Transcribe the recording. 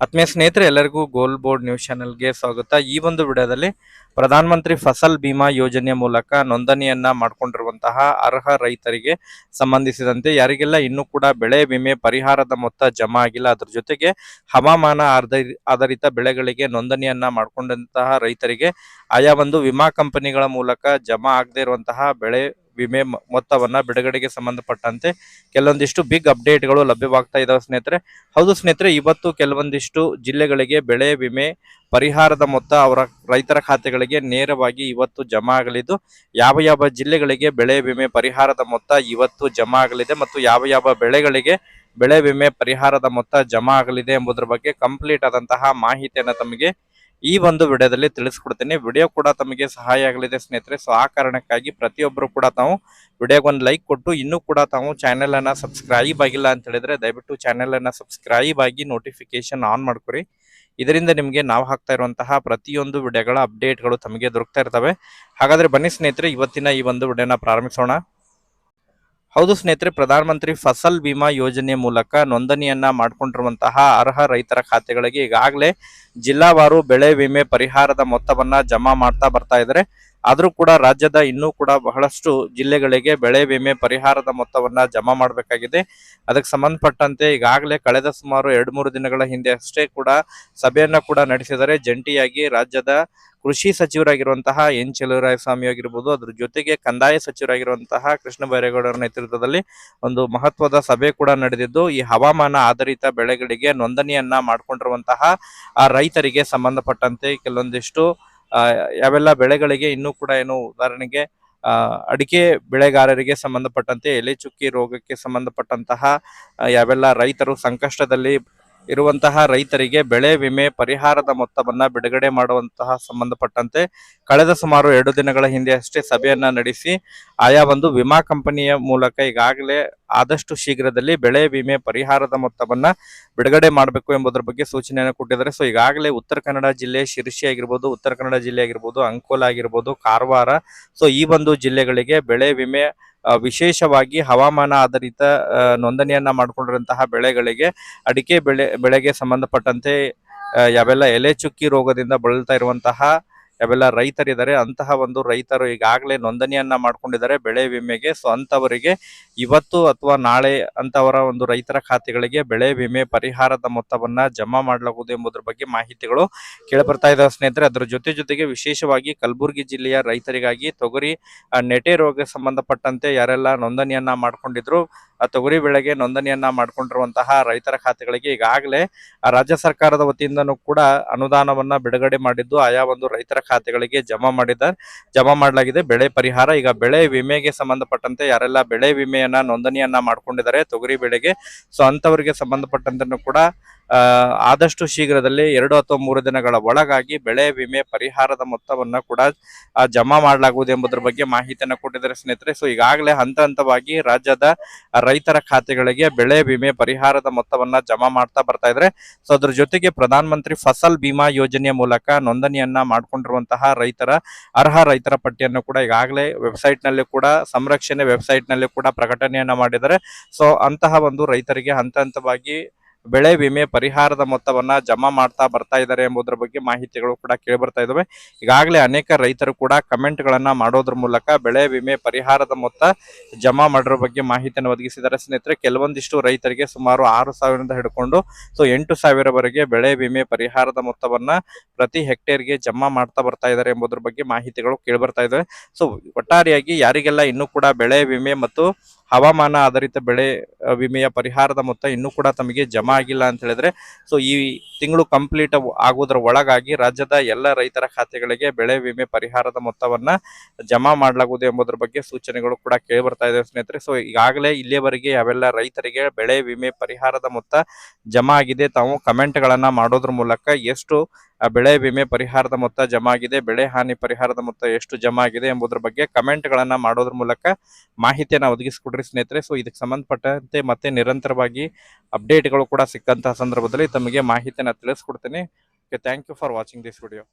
ಆತ್ಮೀಯ ಸ್ನೇಹಿತರೆ, ಎಲ್ಲರಿಗೂ ಗೋಲ್ ಬೋರ್ಡ್ ನ್ಯೂಸ್ ಚಾನೆಲ್ಗೆ ಸ್ವಾಗತ. ಈ ಒಂದು ವಿಡಿಯೋದಲ್ಲಿ ಪ್ರಧಾನ ಮಂತ್ರಿ ಫಸಲ್ ಬಿಮಾ ಯೋಜನೆ ಮೂಲಕ ನೋಂದಣಿಯನ್ನ ಮಾಡಿಕೊಂಡಿರುವಂತಹ ಅರ್ಹ ರೈತರಿಗೆ ಸಂಬಂಧಿಸಿದಂತೆ ಯಾರಿಗೆಲ್ಲ ಇನ್ನೂ ಕೂಡ ಬೆಳೆ ವಿಮೆ ಪರಿಹಾರದ ಮೊತ್ತ ಜಮಾ ಆಗಿಲ್ಲ, ಅದ್ರ ಜೊತೆಗೆ ಹವಾಮಾನ ಆಧಾರಿ- ಆಧಾರಿತ ಬೆಳೆಗಳಿಗೆ ನೋಂದಣಿಯನ್ನ ಮಾಡಿಕೊಂಡಂತಹ ರೈತರಿಗೆ ಆಯಾ ಒಂದು ವಿಮಾ ಕಂಪನಿಗಳ ಮೂಲಕ ಜಮಾ ಆಗದೇ ಇರುವಂತಹ ಬೆಳೆ ವಿಮೆ ಮೊತ್ತವನ್ನ ಬಿಡುಗಡೆಗೆ ಸಂಬಂಧಪಟ್ಟಂತೆ ಕೆಲವೊಂದಿಷ್ಟು ಬಿಗ್ ಅಪ್ಡೇಟ್ಗಳು ಲಭ್ಯವಾಗ್ತಾ ಇದಾವೆ ಸ್ನೇಹಿತರೆ. ಹೌದು ಸ್ನೇಹಿತರೆ, ಇವತ್ತು ಕೆಲವೊಂದಿಷ್ಟು ಜಿಲ್ಲೆಗಳಿಗೆ ಬೆಳೆ ವಿಮೆ ಪರಿಹಾರದ ಮೊತ್ತ ಅವರ ರೈತರ ಖಾತೆಗಳಿಗೆ ನೇರವಾಗಿ ಇವತ್ತು ಜಮಾ ಆಗಲಿದ್ದು, ಯಾವ ಯಾವ ಜಿಲ್ಲೆಗಳಿಗೆ ಬೆಳೆ ವಿಮೆ ಪರಿಹಾರದ ಮೊತ್ತ ಇವತ್ತು ಜಮಾ ಆಗಲಿದೆ ಮತ್ತು ಯಾವ ಯಾವ ಬೆಳೆಗಳಿಗೆ ಬೆಳೆ ವಿಮೆ ಪರಿಹಾರದ ಮೊತ್ತ ಜಮಾ ಆಗಲಿದೆ ಎಂಬುದರ ಬಗ್ಗೆ ಕಂಪ್ಲೀಟ್ ಆದಂತಹ ಮಾಹಿತಿಯನ್ನು ತಮಗೆ ಈ ಒಂದು ವಿಡಿಯೋದಲ್ಲಿ ತಿಳಿಸ್ಕೊಡ್ತೀನಿ. ವಿಡಿಯೋ ಕೂಡ ತಮಗೆ ಸಹಾಯ ಆಗಲಿದೆ ಸ್ನೇಹಿತರೆ. ಸೊ ಆ ಕಾರಣಕ್ಕಾಗಿ ಪ್ರತಿಯೊಬ್ಬರು ಕೂಡ ತಾವು ವಿಡಿಯೋಗೆ ಒಂದು ಲೈಕ್ ಕೊಟ್ಟು ಇನ್ನೂ ಕೂಡ ತಾವು ಚಾನೆಲ್ ಅನ್ನ ಸಬ್ಸ್ಕ್ರೈಬ್ ಆಗಿಲ್ಲ ಅಂತ ಹೇಳಿದ್ರೆ ದಯವಿಟ್ಟು ಚಾನೆಲ್ ಅನ್ನ ಸಬ್ಸ್ಕ್ರೈಬ್ ಆಗಿ ನೋಟಿಫಿಕೇಶನ್ ಆನ್ ಮಾಡ್ಕೊರಿ. ಇದರಿಂದ ನಿಮಗೆ ನಾವು ಹಾಕ್ತಾ ಇರುವಂತಹ ಪ್ರತಿಯೊಂದು ವಿಡಿಯೋಗಳ ಅಪ್ಡೇಟ್ಗಳು ತಮಗೆ ದೊರಕ್ತಾ ಇರ್ತವೆ. ಹಾಗಾದ್ರೆ ಬನ್ನಿ ಸ್ನೇಹಿತರೆ, ಇವತ್ತಿನ ಈ ಒಂದು ವಿಡಿಯೋನ ಪ್ರಾರಂಭಿಸೋಣ. ಹೌದು ಸ್ನೇಹಿತರೆ, ಪ್ರಧಾನಮಂತ್ರಿ ಫಸಲ್ ಬಿಮಾ ಯೋಜನೆ ಮೂಲಕ ನೋಂದಣಿಯನ್ನ ಮಾಡಿಕೊಂಡಿರುವಂತಹ ಅರ್ಹ ರೈತರ ಖಾತೆಗಳಿಗೆ ಈಗಾಗಲೇ ಜಿಲ್ಲಾವಾರು ಬೆಳೆ ವಿಮೆ ಪರಿಹಾರದ ಮೊತ್ತವನ್ನ ಜಮಾ ಮಾಡ್ತಾ ಬರ್ತಾ ಇದ್ದಾರೆ ಆದ್ರೂ ಕೂಡ ರಾಜ್ಯದ ಇನ್ನೂ ಕೂಡ ಬಹಳಷ್ಟು ಜಿಲ್ಲೆಗಳಿಗೆ ಬೆಳೆ ವಿಮೆ ಪರಿಹಾರದ ಮೊತ್ತವನ್ನ ಜಮಾ ಮಾಡಬೇಕಾಗಿದೆ. ಅದಕ್ಕೆ ಸಂಬಂಧಪಟ್ಟಂತೆ ಈಗಾಗಲೇ ಕಳೆದ ಸುಮಾರು ಎರಡು ಮೂರು ದಿನಗಳ ಹಿಂದೆ ಅಷ್ಟೇ ಕೂಡ ಸಭೆಯನ್ನ ಕೂಡ ನಡೆಸಿದರೆ ಜಂಟಿಯಾಗಿ ರಾಜ್ಯದ ಕೃಷಿ ಸಚಿವರಾಗಿರುವಂತಹ ಎನ್ ಸ್ವಾಮಿ ಆಗಿರ್ಬೋದು, ಅದ್ರ ಜೊತೆಗೆ ಕಂದಾಯ ಸಚಿವರಾಗಿರುವಂತಹ ಕೃಷ್ಣ ಬೈರೇಗೌಡರ ನೇತೃತ್ವದಲ್ಲಿ ಒಂದು ಮಹತ್ವದ ಸಭೆ ಕೂಡ ನಡೆದಿದ್ದು, ಈ ಹವಾಮಾನ ಆಧಾರಿತ ಬೆಳೆಗಳಿಗೆ ನೋಂದಣಿಯನ್ನ ಮಾಡಿಕೊಂಡಿರುವಂತಹ ಆ ರೈತರಿಗೆ ಸಂಬಂಧಪಟ್ಟಂತೆ ಕೆಲವೊಂದಿಷ್ಟು ಯಾವೆಲ್ಲ ಬೆಳೆಗಳಿಗೆ ಇನ್ನೂ ಕೂಡ ಏನು ಉದಾಹರಣೆಗೆ ಅಡಿಕೆ ಬೆಳೆಗಾರರಿಗೆ ಸಂಬಂಧಪಟ್ಟಂತೆ ಎಲೆ ಚುಕ್ಕಿ ರೋಗಕ್ಕೆ ಸಂಬಂಧಪಟ್ಟಂತಹ ಯಾವೆಲ್ಲ ರೈತರು ಸಂಕಷ್ಟದಲ್ಲಿ ಇರುವಂತಹ ರೈತರಿಗೆ ಬೆಳೆ ವಿಮೆ ಪರಿಹಾರದ ಮೊತ್ತವನ್ನ ಬಿಡುಗಡೆ ಮಾಡುವಂತಹ ಸಂಬಂಧಪಟ್ಟಂತೆ ಕಳೆದ ಸುಮಾರು ಎರಡು ದಿನಗಳ ಹಿಂದೆ ಅಷ್ಟೇ ಸಭೆಯನ್ನ ನಡೆಸಿ, ಆಯಾ ಒಂದು ವಿಮಾ ಕಂಪನಿಯ ಮೂಲಕ ಈಗಾಗಲೇ ಆದಷ್ಟು ಶೀಘ್ರದಲ್ಲಿ ಬೆಳೆ ವಿಮೆ ಪರಿಹಾರದ ಮೊತ್ತವನ್ನ ಬಿಡುಗಡೆ ಮಾಡಬೇಕು ಎಂಬುದರ ಬಗ್ಗೆ ಸೂಚನೆಯನ್ನು ಕೊಟ್ಟಿದ್ದಾರೆ. ಸೊ ಈಗಾಗಲೇ ಉತ್ತರ ಕನ್ನಡ ಜಿಲ್ಲೆ ಶಿರಸಿ ಆಗಿರ್ಬೋದು, ಉತ್ತರ ಕನ್ನಡ ಜಿಲ್ಲೆ ಆಗಿರ್ಬೋದು, ಅಂಕೋಲ ಆಗಿರ್ಬೋದು, ಕಾರವಾರ. ಸೊ ಈ ಒಂದು ಜಿಲ್ಲೆಗಳಿಗೆ ಬೆಳೆ ವಿಮೆ ವಿಶೇಷವಾಗಿ ಹವಾಮಾನ ಆಧಾರಿತ ನೋಂದಣಿಯನ್ನು ಮಾಡಿಕೊಂಡಿರುವಂತಹ ಬೆಳೆಗಳಿಗೆ ಅಡಿಕೆ ಬೆಳೆ, ಬೆಳೆಗೆ ಸಂಬಂಧಪಟ್ಟಂತೆ ಯಾವೆಲ್ಲ ಎಲೆ ಚುಕ್ಕಿ ರೋಗದಿಂದ ಬಳಲ್ತಾ ಇರುವಂತಹ ಯಾವೆಲ್ಲ ರೈತರಿದ್ದಾರೆ, ಅಂತಹ ಒಂದು ರೈತರು ಈಗಾಗಲೇ ನೋಂದಣಿಯನ್ನ ಮಾಡ್ಕೊಂಡಿದ್ದಾರೆ. ಬೆಳೆ ವಿಮೆಗೆ ಸೊ ಅಂತವರಿಗೆ ಇವತ್ತು ಅಥವಾ ನಾಳೆ ಅಂತವರ ಒಂದು ರೈತರ ಖಾತೆಗಳಿಗೆ ಬೆಳೆ ವಿಮೆ ಪರಿಹಾರದ ಮೊತ್ತವನ್ನ ಜಮಾ ಮಾಡಲಾಗುವುದು ಎಂಬುದರ ಬಗ್ಗೆ ಮಾಹಿತಿಗಳು ಕೇಳಬರ್ತಾ ಇದ್ದಾವೆ ಸ್ನೇಹಿತರೆ. ಅದರ ಜೊತೆ ಜೊತೆಗೆ ವಿಶೇಷವಾಗಿ ಕಲಬುರಗಿ ಜಿಲ್ಲೆಯ ರೈತರಿಗಾಗಿ ತೊಗರಿ ನೆಟೆ ರೋಗ ಸಂಬಂಧಪಟ್ಟಂತೆ ಯಾರೆಲ್ಲ ನೋಂದಣಿಯನ್ನ ಮಾಡ್ಕೊಂಡಿದ್ರು, ಆ, ತೊಗರಿ ಬೆಳೆಗೆ ನೋಂದಣಿಯನ್ನ ಮಾಡ್ಕೊಂಡಿರುವಂತಹ ರೈತರ ಖಾತೆಗಳಿಗೆ ಈಗಾಗಲೇ ರಾಜ್ಯ ಸರ್ಕಾರದ ವತಿಯಿಂದನೂ ಕೂಡ ಅನುದಾನವನ್ನ ಬಿಡುಗಡೆ ಮಾಡಿದ್ದು ಆಯಾ ಒಂದು ರೈತರ ಖಾತೆಗಳಿಗೆ ಜಮಾ ಮಾಡಿದ್ದಾರೆ. ಜಮಾ ಮಾಡಲಾಗಿದೆ. ಬೆಳೆ ಪರಿಹಾರ, ಈಗ ಬೆಳೆ ವಿಮೆಗೆ ಸಂಬಂಧಪಟ್ಟಂತೆ ಯಾರೆಲ್ಲ ಬೆಳೆ ವಿಮೆಯನ್ನ, ನೋಂದಣಿಯನ್ನ ಮಾಡ್ಕೊಂಡಿದ್ದಾರೆ, ತೊಗರಿ ಬೆಳೆಗೆ. ಸೊ ಅಂತವರಿಗೆ ಸಂಬಂಧಪಟ್ಟಂತೆ ಕೂಡ ಆದಷ್ಟು ಶೀಘ್ರದಲ್ಲಿ ಎರಡು ಅಥವಾ ಮೂರು ದಿನಗಳ ಒಳಗಾಗಿ ಬೆಳೆ ವಿಮೆ ಪರಿಹಾರದ ಮೊತ್ತವನ್ನು ಕೂಡ ಜಮಾ ಮಾಡಲಾಗುವುದು ಎಂಬುದರ ಬಗ್ಗೆ ಮಾಹಿತಿಯನ್ನು ಕೊಟ್ಟಿದ್ದಾರೆ ಸ್ನೇಹಿತರೆ. ಸೊ ಈಗಾಗಲೇ ಹಂತ ಹಂತವಾಗಿ ರಾಜ್ಯದ ರೈತರ ಖಾತೆಗಳಿಗೆ ಬೆಳೆ ವಿಮೆ ಪರಿಹಾರದ ಮೊತ್ತವನ್ನು ಜಮಾ ಮಾಡ್ತಾ ಬರ್ತಾ ಇದ್ರೆ. ಸೊ ಅದ್ರ ಜೊತೆಗೆ ಪ್ರಧಾನ ಮಂತ್ರಿ ಫಸಲ್ ಬಿಮಾ ಯೋಜನೆಯ ಮೂಲಕ ನೋಂದಣಿಯನ್ನ ಮಾಡಿಕೊಂಡಿರುವಂತಹ ರೈತರ, ಅರ್ಹ ರೈತರ ಪಟ್ಟಿಯನ್ನು ಕೂಡ ಈಗಾಗಲೇ ವೆಬ್ಸೈಟ್ನಲ್ಲಿ ಕೂಡ, ಸಂರಕ್ಷಣೆ ವೆಬ್ಸೈಟ್ನಲ್ಲಿ ಕೂಡ ಪ್ರಕಟಣೆಯನ್ನ ಮಾಡಿದ್ದಾರೆ. ಸೊ ಅಂತಹ ಒಂದು ರೈತರಿಗೆ ಹಂತ ಹಂತವಾಗಿ ಬೆಳೆ ವಿಮೆ ಪರಿಹಾರದ ಮೊತ್ತವನ್ನ ಜಮಾ ಮಾಡ್ತಾ ಬರ್ತಾ ಇದ್ದಾರೆ ಎಂಬುದರ ಬಗ್ಗೆ ಮಾಹಿತಿಗಳು ಕೂಡ ಕೇಳಿ ಬರ್ತಾ ಇದಾವೆ ಈಗಾಗಲೇ ಅನೇಕ ರೈತರು ಕೂಡ ಕಮೆಂಟ್ ಗಳನ್ನ ಮಾಡೋದ್ರ ಮೂಲಕ ಬೆಳೆ ವಿಮೆ ಪರಿಹಾರದ ಮೊತ್ತ ಜಮಾ ಮಾಡಿರೋ ಬಗ್ಗೆ ಮಾಹಿತಿಯನ್ನು ಒದಗಿಸಿದ್ದಾರೆ. ಸ್ನೇಹಿತರೆ, ಕೆಲವೊಂದಿಷ್ಟು ರೈತರಿಗೆ ಸುಮಾರು ಆರು ಸಾವಿರದಿಂದ ಹಿಡ್ಕೊಂಡು, ಸೊ ಎಂಟು ಸಾವಿರವರೆಗೆ ಬೆಳೆ ವಿಮೆ ಪರಿಹಾರದ ಮೊತ್ತವನ್ನ ಪ್ರತಿ ಹೆಕ್ಟೇರ್ಗೆ ಜಮಾ ಮಾಡ್ತಾ ಬರ್ತಾ ಇದ್ದಾರೆ ಎಂಬುದರ ಬಗ್ಗೆ ಮಾಹಿತಿಗಳು ಕೇಳಿ ಬರ್ತಾ ಇದಾವೆ ಸೊ, ಒಟ್ಟಾರೆಯಾಗಿ ಯಾರಿಗೆಲ್ಲ ಇನ್ನೂ ಕೂಡ ಬೆಳೆ ವಿಮೆ ಮತ್ತು ಹವಾಮಾನ ಆಧಾರಿತ ಬೆಳೆ ವಿಮೆಯ ಪರಿಹಾರದ ಮೊತ್ತ ಇನ್ನೂ ಕೂಡ ತಮಗೆ ಜಮಾ ಆಗಿಲ್ಲ ಅಂತ ಹೇಳಿದ್ರೆ, ಸೊ ಈ ತಿಂಗಳು ಕಂಪ್ಲೀಟ್ ಆಗೋದ್ರ ಒಳಗಾಗಿ ರಾಜ್ಯದ ಎಲ್ಲ ರೈತರ ಖಾತೆಗಳಿಗೆ ಬೆಳೆ ವಿಮೆ ಪರಿಹಾರದ ಮೊತ್ತವನ್ನ ಜಮಾ ಮಾಡಲಾಗುವುದು ಎಂಬುದರ ಬಗ್ಗೆ ಸೂಚನೆಗಳು ಕೂಡ ಕೇಳಿ ಬರ್ತಾ ಇದೆ ಸ್ನೇಹಿತರೆ. ಸೊ ಈಗಾಗಲೇ ಇಲ್ಲಿಯವರೆಗೆ ಅವೆಲ್ಲ ರೈತರಿಗೆ ಬೆಳೆ ವಿಮೆ ಪರಿಹಾರದ ಮೊತ್ತ ಜಮಾ ಆಗಿದೆ, ತಾವು ಕಮೆಂಟ್ಗಳನ್ನ ಮಾಡೋದ್ರ ಮೂಲಕ ಎಷ್ಟು ಬೆಳೆ ವಿಮೆ ಪರಿಹಾರದ ಮೊತ್ತ ಜಮಾ ಆಗಿದೆ ಬೆಳೆ ಹಾನಿ ಪರಿಹಾರದ ಮೊತ್ತ ಎಷ್ಟು ಜಮಾ ಆಗಿದೆ ಎಂಬುದರ ಬಗ್ಗೆ ಕಮೆಂಟ್ ಗಳನ್ನ ಮಾಡೋದ್ರ ಮೂಲಕ ಮಾಹಿತಿಯನ್ನ ಒದಗಿಸ್ಕೊಡ್ರಿ ಸ್ನೇಹಿತರೆ. ಸೊ ಇದಕ್ಕೆ ಸಂಬಂಧಪಟ್ಟಂತೆ ಮತ್ತೆ ನಿರಂತರವಾಗಿ ಅಪ್ಡೇಟ್ಗಳು ಕೂಡ ಸಿಕ್ಕಂತಹ ಸಂದರ್ಭದಲ್ಲಿ ತಮಗೆ ಮಾಹಿತಿಯನ್ನ ತಿಳಿಸ್ಕೊಡ್ತೇನೆ. Thank you for watching this video